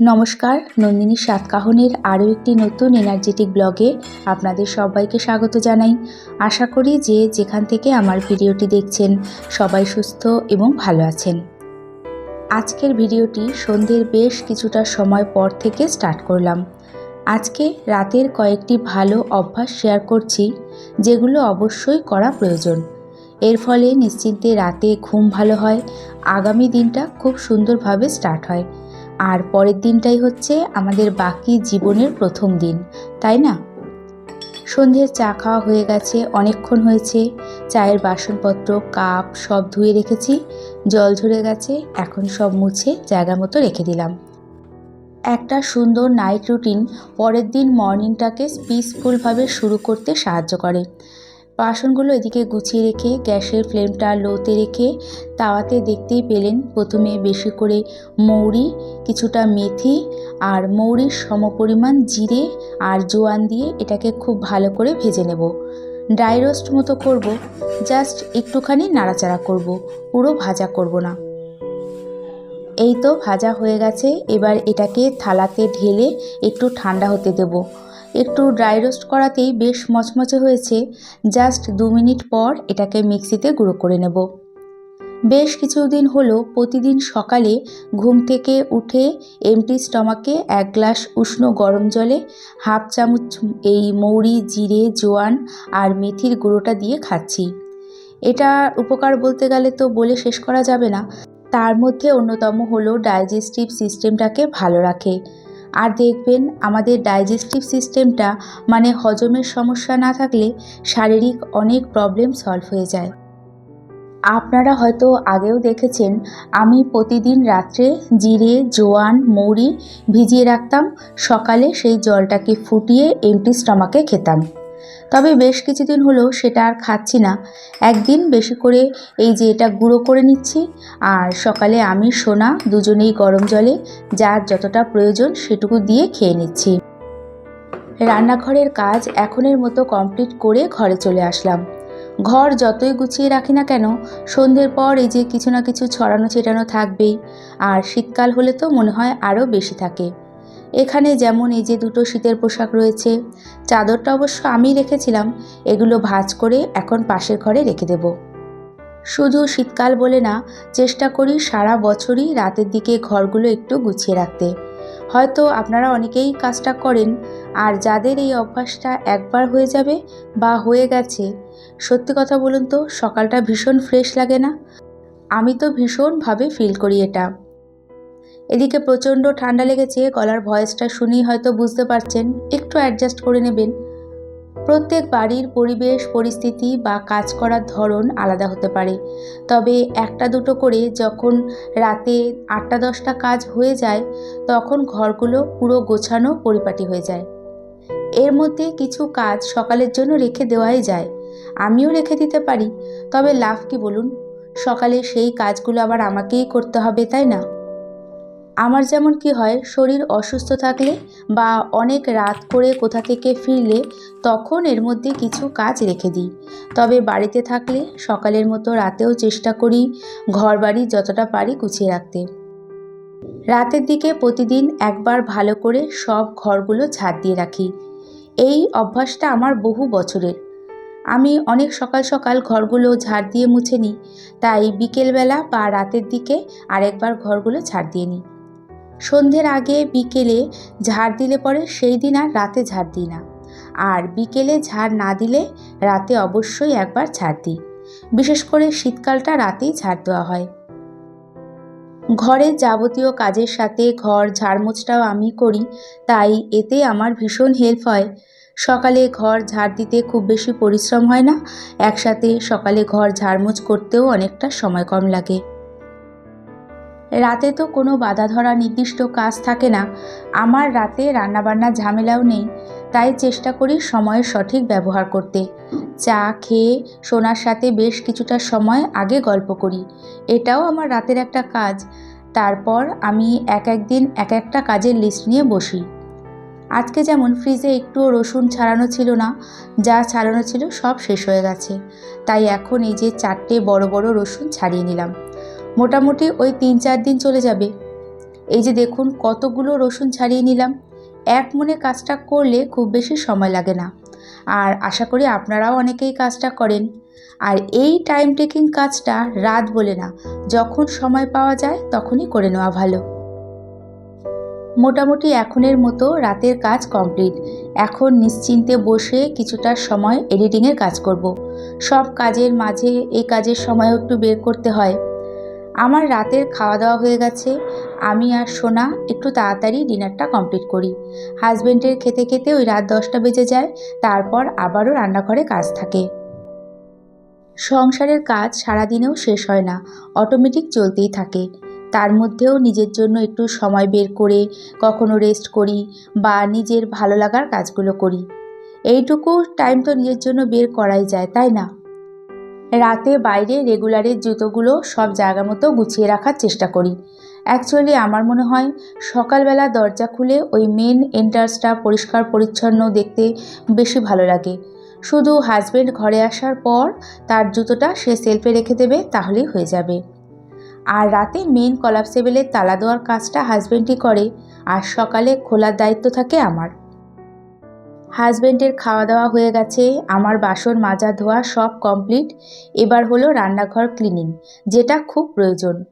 নমস্কার, নন্দিনী সাতকাহনের আরও একটি নতুন এনার্জেটিক ব্লগে আপনাদের সবাইকে স্বাগত জানাই। আশা করি যে যেখান থেকে আমার ভিডিওটি দেখছেন, সবাই সুস্থ এবং ভালো আছেন। আজকের ভিডিওটি সন্ধ্যের বেশ কিছুটা সময় পর থেকে স্টার্ট করলাম। আজকে রাতের কয়েকটি ভালো অভ্যাস শেয়ার করছি, যেগুলো অবশ্যই করা প্রয়োজন। এর ফলে নিশ্চিন্তে রাতে ঘুম ভালো হয়, আগামী দিনটা খুব সুন্দরভাবে স্টার্ট হয়। আর পরের দিনটাই হচ্ছে আমাদের বাকি জীবনের প্রথম দিন, তাই না? সন্ধ্যের চা খাওয়া হয়ে গেছে, অনেকক্ষণ হয়েছে, চায়ের বাসনপত্র, কাপ সব ধুয়ে রেখেছি, জল ঝরে গেছে, এখন সব মুছে জায়গা মতো রেখে দিলাম। একটা সুন্দর নাইট রুটিন পরের দিন মর্নিংটাকে পিসফুলভাবে শুরু করতে সাহায্য করে। বাসনগুলো এদিকে গুছিয়ে রেখে, গ্যাসের ফ্লেমটা লোতে রেখে তাওয়াতে দেখতেই পেলেন প্রথমে বেশি করে মৌরি, কিছুটা মেথি আর মৌরির সমপরিমাণ জিরে আর জোয়ান দিয়ে এটাকে খুব ভালো করে ভেজে নেব। ড্রাই রোস্ট মতো করব, জাস্ট একটুখানি নাড়াচাড়া করব, পুরো ভাজা করব না। এই তো ভাজা হয়ে গেছে, এবার এটাকে থালাতে ঢেলে একটু ঠান্ডা হতে দেবো। একটু ড্রাই রোস্ট করাতেই বেশ মচমচে হয়েছে। জাস্ট দু মিনিট পর এটাকে মিক্সিতে গুঁড়ো করে নেব। বেশ কিছুদিন হলো প্রতিদিন সকালে ঘুম থেকে উঠে এমটি স্টমাকে এক গ্লাস উষ্ণ গরম জলে হাফ চামচ এই মৌরি, জিরে, জোয়ান আর মেথির গুঁড়োটা দিয়ে খাচ্ছি। এটা উপকার বলতে গেলে তো বলে শেষ করা যাবে না। তার মধ্যে অন্যতম হলো ডাইজেস্টিভ সিস্টেমটাকে ভালো রাখে। আর দেখবেন আমাদের ডাইজেস্টিভ সিস্টেমটা মানে হজমের সমস্যা না থাকলে শারীরিক অনেক প্রবলেম সলভ হয়ে যায়। আপনারা হয়তো আগেও দেখেছেন, আমি প্রতিদিন রাত্রে জিরে, জোয়ান, মৌরি ভিজিয়ে রাখতাম। সকালে সেই জলটাকে ফুটিয়ে এমটি স্টমাকে খেতাম। তবে বেশ কিছুদিন হলো সেটা আর খাচ্ছি না। একদিন বেশি করে এই যে এটা গুঁড়ো করে নিচ্ছি, আর সকালে আমি, সোনা দুজনেই গরম জলে যার যতটা প্রয়োজন সেটুকু দিয়ে খেয়ে নিচ্ছি। রান্নাঘরের কাজ এখনের মতো কমপ্লিট করে ঘরে চলে আসলাম। ঘর যতই গুছিয়ে রাখি না কেন, সন্ধ্যের পর এই যে কিছু না কিছু ছড়ানো ছেটানো থাকবেই, আর শীতকাল হলে তো মনে হয় আরও বেশি থাকে। এখানে যেমন এই যে দুটো শীতের পোশাক রয়েছে, চাদরটা অবশ্য আমি রেখেছিলাম, এগুলো ভাজ করে এখন পাশের ঘরে রেখে দেব। শুধু শীতকাল বলে না, চেষ্টা করি সারা বছরই রাতের দিকে ঘরগুলো একটু গুছিয়ে রাখতে। হয়তো আপনারা অনেকেই কাজটা করেন, আর যাদের এই অভ্যাসটা একবার হয়ে যাবে বা হয়ে গেছে, সত্যি কথা বলুন তো, সকালটা ভীষণ ফ্রেশ লাগে না? আমি তো ভীষণভাবে ফিল করি এটা। এদিকে প্রচণ্ড ঠান্ডা লেগেছে, গলার ভয়েসটা শুনেই হয়তো বুঝতে পারছেন, একটু অ্যাডজাস্ট করে নেবেন। প্রত্যেক বাড়ির পরিবেশ, পরিস্থিতি বা কাজ করার ধরন আলাদা হতে পারে। তবে একটা দুটো করে যখন রাতে আটটা দশটা কাজ হয়ে যায়, তখন ঘরগুলো পুরো গোছানো পরিপাটি হয়ে যায়। এর মধ্যে কিছু কাজ সকালের জন্য রেখে দেওয়াই যায়। আমিও রেখে দিতে পারি। তবে লাভ কি বলুন? সকালে সেই কাজগুলো আবার আমাকেই করতে হবে, তাই না? আমার যেমন কি হয়, শরীর অসুস্থ থাকলে বা অনেক রাত করে কোথা থেকে ফিরলে তখন এর মধ্যে কিছু কাজ রেখে দিই। তবে বাড়িতে থাকলে সকালের মতো রাতেও চেষ্টা করি ঘর বাড়ি যতটা পারি গুছিয়ে রাখতে। রাতের দিকে প্রতিদিন একবার ভালো করে সব ঘরগুলো ঝাড় দিয়ে রাখি। এই অভ্যাসটা আমার বহু বছরের। আমি অনেক সকাল সকাল ঘরগুলো ঝাড় দিয়ে মুছে নিই, তাই বিকেলবেলা বা রাতের দিকে আরেকবার ঘরগুলো ঝাড় দিয়ে নিই। সন্ধ্যের আগে বিকেলে ঝাড় দিলে পরে সেই দিন আর রাতে ঝাড় দিই না। আর বিকেলে ঝাড় না দিলে রাতে অবশ্যই একবার ঝাড় দিই। বিশেষ করে শীতকালটা রাতেই ঝাড় দেওয়া হয়। ঘরের যাবতীয় কাজের সাথে ঘর ঝাড়মোছটাও আমি করি, তাই এতে আমার ভীষণ হেল্প হয়। সকালে ঘর ঝাড় দিতে খুব বেশি পরিশ্রম হয় না, একসাথে সকালে ঘর ঝাড়মোছ করতেও অনেকটা সময় কম লাগে। রাতে তো কোনো বাধা ধরা নির্দিষ্ট কাজ থাকে না। আমার রাতে রান্নাবান্নার ঝামেলাও নেই, তাই চেষ্টা করি সময়ের সঠিক ব্যবহার করতে। চা খেয়ে সোনার সাথে বেশ কিছুটা সময় আগে গল্প করি। এটাও আমার রাতের একটা কাজ। তারপর আমি এক এক দিন এক একটা কাজের লিস্ট নিয়ে বসি। আজকে যেমন ফ্রিজে একটুও রসুন ছাড়ানো ছিল না, যা ছাড়ানো ছিল সব শেষ হয়ে গেছে। তাই এখন এই যে চারটে বড় বড় রসুন ছাড়িয়ে নিলাম। মোটামুটি ওই তিন চার দিন চলে যাবে। এই যে দেখুন, কতগুলো রসুন ছাড়িয়ে নিলাম। এক মনে কাজটা করলে খুব বেশি সময় লাগে না। আর আশা করি আপনারাও অনেকেই কাজটা করেন। আর এই টাইম টেকিং কাজটা রাত বলে না, যখন সময় পাওয়া যায় তখনই করে নেওয়া ভালো। মোটামুটি এখনের মতো রাতের কাজ কমপ্লিট এখন নিশ্চিন্তে বসে কিছুটা সময় এডিটিংয়ের কাজ করব। সব কাজের মাঝে এই কাজের সময়ও একটু বের করতে হয়। আমার রাতের খাওয়া দাওয়া হয়ে গেছে। আমি আর সোনা একটু তাড়াতাড়ি ডিনারটা কমপ্লিট করি। হাজব্যান্ডের খেতে খেতে ওই রাত দশটা বেজে যায়, তারপর আবারও রান্নাঘরে কাজ থাকে। সংসারের কাজ সারাদিনেও শেষ হয় না অটোমেটিক চলতেই থাকে। তার মধ্যেও নিজের জন্য একটু সময় বের করে, কখনো রেস্ট করি বা নিজের ভালো লাগার কাজগুলো করি। এইটুকু টাইম তো নিজের জন্য বের করাই যায়, তাই না? রাতে বাইরে রেগুলারের জুতোগুলো সব জায়গা মতো গুছিয়ে রাখার চেষ্টা করি। অ্যাকচুয়ালি আমার মনে হয় সকালবেলা দরজা খুলে ওই মেন এন্ট্রান্সটা পরিষ্কার পরিচ্ছন্ন দেখতে বেশি ভালো লাগে। শুধু হাজব্যান্ড ঘরে আসার পর তার জুতোটা সে সেলফে রেখে দেবে, তাহলেই হয়ে যাবে। আর রাতে মেন কলাপসেবেলের তালা দেওয়ার কাজটা হাজব্যান্ডই করে, আর সকালে খোলার দায়িত্ব থাকে আমার। হাজব্যান্ডের খাওয়া দাওয়া হয়ে গেছে, আমার বাসন মাজা ধোয়া সব কমপ্লিট, এবার হলো রান্নাঘর ক্লিনিং, যেটা খুব প্রয়োজন।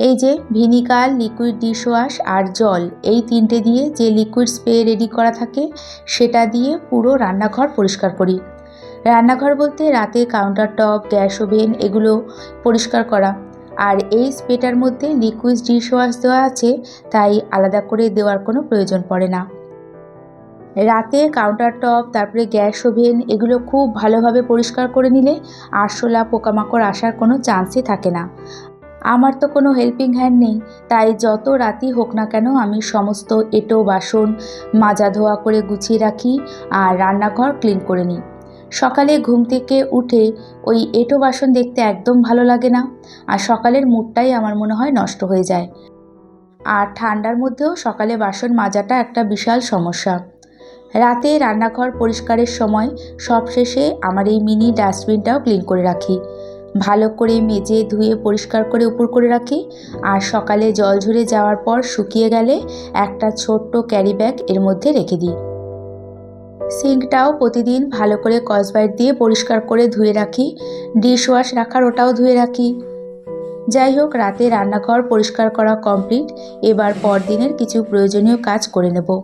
এই যে ভিনিগার, লিকুইড ডিশওয়াশ আর জল, এই তিনটে দিয়ে যে লিকুইড স্প্রে রেডি করা থাকে, সেটা দিয়ে পুরো রান্নাঘর পরিষ্কার করি। রান্নাঘর বলতে রাতে কাউন্টার টপ, গ্যাস ওভেন, এগুলো পরিষ্কার করা। আর এই স্প্রেটার মধ্যে লিকুইড ডিশওয়াশ দেওয়া আছে, তাই আলাদা করে দেওয়ার কোনো প্রয়োজন পড়ে না। রাতে কাউন্টার টপ তারপরে গ্যাস ওভেন, এগুলো খুব ভালোভাবে পরিষ্কার করে নিলে আরশোলা, পোকামাকড় আসার কোনো চান্সই থাকে না। আমার তো কোনো হেল্পিং হ্যান্ড নেই, তাই যত রাতি হোক না কেন আমি সমস্ত এঁটো, বাসন, মাজা ধোয়া করে গুছিয়ে রাখি আর রান্নাঘর ক্লিন করে নিই। সকালে ঘুম থেকে উঠে ওই এঁটো, বাসন দেখতে একদম ভালো লাগে না আর সকালের মুডটাই আমার মনে হয় নষ্ট হয়ে যায়। আর ঠান্ডার মধ্যেও সকালে বাসন মাজাটা একটা বিশাল সমস্যা। রাতে রান্নাঘর পরিষ্কারের সময় সবশেষে আমার এই মিনি ডাস্টবিনটাও ক্লিন করে রাখি। ভালো করে মেজে ধুয়ে পরিষ্কার করে উপর করে রাখি। আর সকালে জল ঝরে যাওয়ার পর শুকিয়ে গেলে একটা ছোট্ট ক্যারি ব্যাগ এর মধ্যে রেখে দিই। সিঙ্কটাও প্রতিদিন ভালো করে কসবাইট দিয়ে পরিষ্কার করে ধুয়ে রাখি। ডিশ ওয়াশ রাখার ওটাও ধুয়ে রাখি। যাই হোক, রাতে রান্নাঘর পরিষ্কার করা কমপ্লিট। এবার পরদিনের কিছু প্রয়োজনীয় কাজ করে নেব।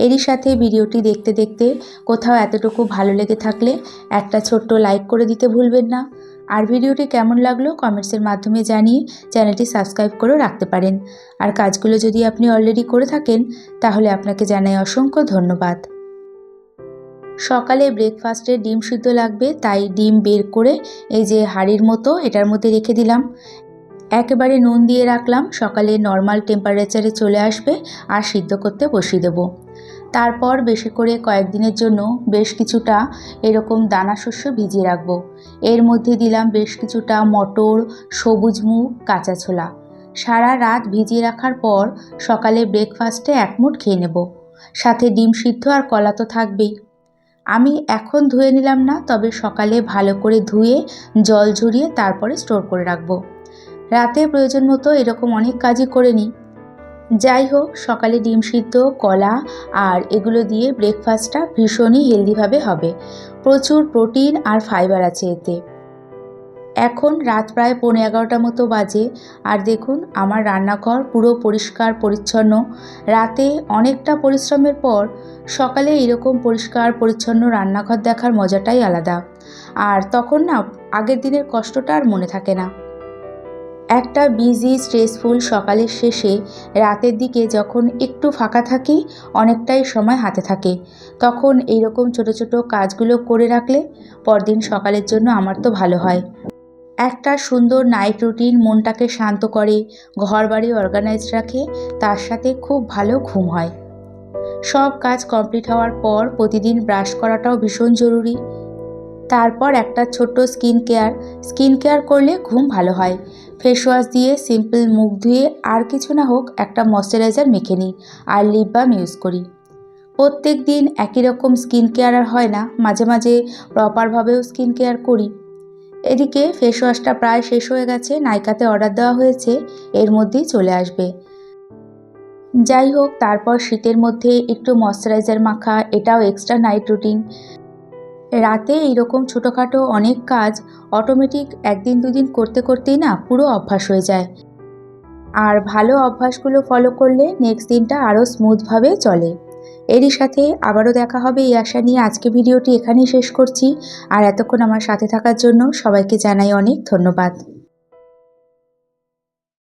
এরই সাথে ভিডিওটি দেখতে দেখতে কোথাও এতটুকু ভালো লেগে থাকলে একটা ছোট্ট লাইক করে দিতে ভুলবেন না। আর ভিডিওটি কেমন লাগল কমেন্টসের মাধ্যমে জানিয়ে চ্যানেলটি সাবস্ক্রাইব করেও রাখতে পারেন। আর কাজগুলো যদি আপনি অলরেডি করে থাকেন, তাহলে আপনাকে জানাই অসংখ্য ধন্যবাদ। সকালে ব্রেকফাস্টে ডিম সিদ্ধ লাগবে, তাই ডিম বের করে এই যে হাড়ির মতো এটার মধ্যে রেখে দিলাম। একেবারে নুন দিয়ে রাখলাম, সকালে নর্মাল টেম্পারেচারে চলে আসবে, আর সিদ্ধ করতে বসিয়ে দেবো। তারপর বেশি করে কয়েকদিনের জন্য বেশ কিছুটা এরকম দানা শস্য ভিজিয়ে রাখব। এর মধ্যে দিলাম বেশ কিছুটা মটর, সবুজ মুগ কাঁচা ছোলা। সারা রাত ভিজিয়ে রাখার পর সকালে ব্রেকফাস্টে এক মুঠ খেয়ে নেব। সাথে ডিম সিদ্ধ আর কলা তো থাকবেই। আমি এখন ধুয়ে নিলাম না, তবে সকালে ভালো করে ধুয়ে জল ঝরিয়ে তারপরে স্টোর করে রাখব। রাতে প্রয়োজন মতো এরকম অনেক কাজই করে নিই। যাই হোক, সকালে ডিম সিদ্ধ, কলা আর এগুলো দিয়ে ব্রেকফাস্টটা ভীষণই হেলদিভাবে হবে। প্রচুর প্রোটিন আর ফাইবার আছে এতে। এখন রাত প্রায় পৌনে এগারোটা মতো বাজে। আর দেখুন, আমার রান্নাঘর পুরো পরিষ্কার, পরিচ্ছন্ন। রাতে অনেকটা পরিশ্রমের পর সকালে এরকম পরিষ্কার, পরিচ্ছন্ন রান্নাঘর দেখার মজাটাই আলাদা। আর তখন না, আগের দিনের কষ্টটা আর মনে থাকে না। একটা বিজি স্ট্রেসফুল সকালের শেষে রাতের দিকে যখন একটু ফাঁকা থাকি, অনেকটাই সময় হাতে থাকে। তখন এইরকম ছোট ছোট কাজগুলো করে রাখলে পরদিন সকালের জন্য আমার তো ভালো হয়। একটা সুন্দর নাইট রুটিন মনটাকে শান্ত করে ঘর বাড়ি অর্গানাইজ রাখে, তার সাথে খুব ভালো ঘুম হয়। সব কাজ কমপ্লিট হওয়ার পর প্রতিদিন ব্রাশ করাটাও ভীষণ জরুরি। তারপর একটা ছোট্ট স্কিন কেয়ার। স্কিন কেয়ার করলে ঘুম ভালো হয়। ফেস ওয়াশ দিয়ে সিম্পল মুখ ধুয়ে আর কিছু না হোক একটা ময়শ্চারাইজার মেখে নিই আর লিপ বাম ইউজ করি। প্রত্যেক দিন একই রকম স্কিন কেয়ার আর হয় না, মাঝে মাঝে প্রপারভাবেও স্কিন কেয়ার করি। এদিকে ফেস ওয়াশটা প্রায় শেষ হয়ে গেছে নাইকাতে অর্ডার দেওয়া হয়েছে, এর মধ্যেই চলে আসবে। যাই হোক, তারপর শীতের মধ্যে একটু ময়শ্চারাইজার মাখা, এটাও এক্সট্রা নাইট রুটিন রাতে এইরকম ছোটোখাটো অনেক কাজ অটোমেটিক একদিন দুদিন করতে করতেই না পুরো অভ্যাস হয়ে যায়। আর ভালো অভ্যাসগুলো ফলো করলে নেক্সট দিনটা আরও স্মুথভাবে চলে। এরই সাথে আবারও দেখা হবে এই আশা নিয়ে। আজকে ভিডিওটি এখানেই শেষ করছি। আর এতক্ষণ আমার সাথে থাকার জন্য সবাইকে জানাই অনেক ধন্যবাদ।